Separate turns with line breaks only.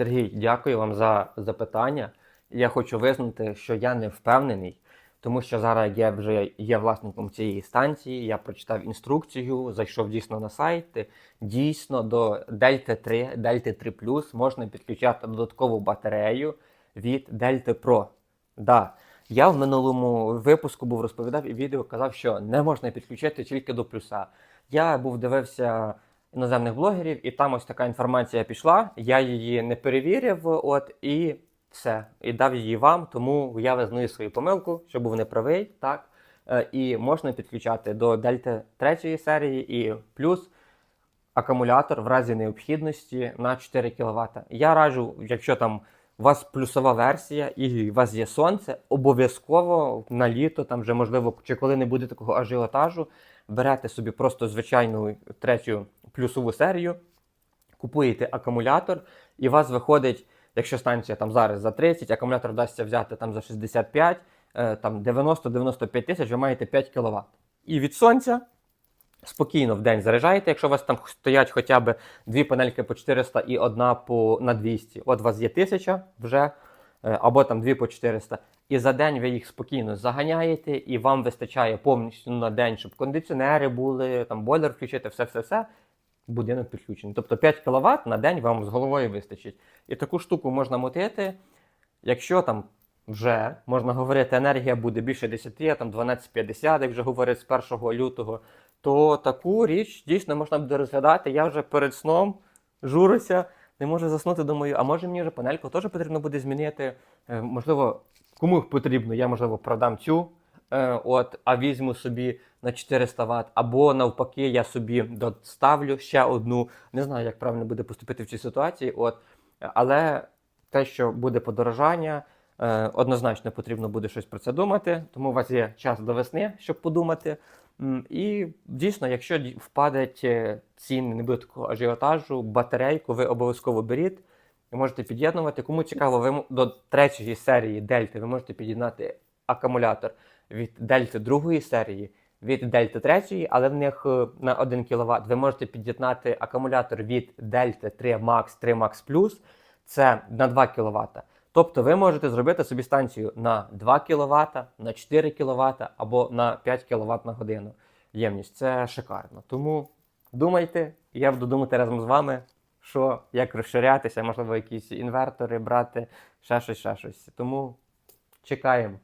Сергій, дякую вам за запитання. Я хочу визнати, що я не впевнений, тому що зараз я вже є власником цієї станції. Я прочитав інструкцію, зайшов дійсно на сайт. Дійсно, до Delta 3, Delta 3 Plus можна підключати додаткову батарею від Delta Pro. Да. Я в минулому випуску був розповідав і відео казав, що не можна підключити тільки до плюса. Я був дивився іноземних блогерів, і там ось така інформація пішла. Я її не перевірив, от і все. І дав її вам, тому я визнаю свою помилку, що був неправий, так. Е, І можна підключати до Дельта 3 серії і плюс акумулятор в разі необхідності на 4 кВт. Я раджу, якщо там у вас плюсова версія і у вас є сонце, обов'язково на літо, там вже можливо, чи коли не буде такого ажіотажу, берете собі просто звичайну третю плюсову серію, купуєте акумулятор, і у вас виходить, якщо станція там зараз за 30, акумулятор вдасться взяти там за 65, е, там 90-95 тисяч, ви маєте 5 кВт. І від сонця спокійно в день заряджаєте, якщо у вас там стоять хоча б дві панельки по 400 і одна по, на 200. От у вас є 1000 вже, е, або там дві по 400. І за день ви їх спокійно заганяєте, і вам вистачає повністю на день, щоб кондиціонери були, там бойлер включити, все-все-все. Будинок підключений. Тобто 5 кВт на день вам з головою вистачить. І таку штуку можна мотити, якщо там вже можна говорити, енергія буде більше 10, а там 12,50, як вже говорять з 1 лютого, то таку річ дійсно можна буде розглядати. Я вже перед сном журюся, не можу заснути, думаю, а може мені вже панельку теж потрібно буде змінити. Е, можливо, кому потрібно, я можливо продам цю. Е, От, а візьму собі на 400 Вт, або навпаки, я собі доставлю ще одну. Не знаю, як правильно буде поступити в цій ситуації. От, але те, що буде подорожання, е, однозначно потрібно буде щось про це думати. Тому у вас є час до весни, щоб подумати. І дійсно, якщо впадуть е, ціни, не буде такого ажіотажу, батарейку ви обов'язково беріть. Ви можете під'єднувати. Кому цікаво, ви до третьої серії Дельти ви можете під'єднати акумулятор від Дельти другої серії, від Дельти третьої, але в них е, на 1 кВт. Ви можете під'єднати акумулятор від Дельти 3 Max, 3 Max Plus, це на 2 кВт. Тобто ви можете зробити собі станцію на 2 кВт, на 4 кВт або на 5 кВт на годину ємність. Це шикарно. Тому думайте, я буду думати разом з вами, що як розширятися, можливо, якісь інвертори брати, ще щось, ще щось. Тому чекаємо.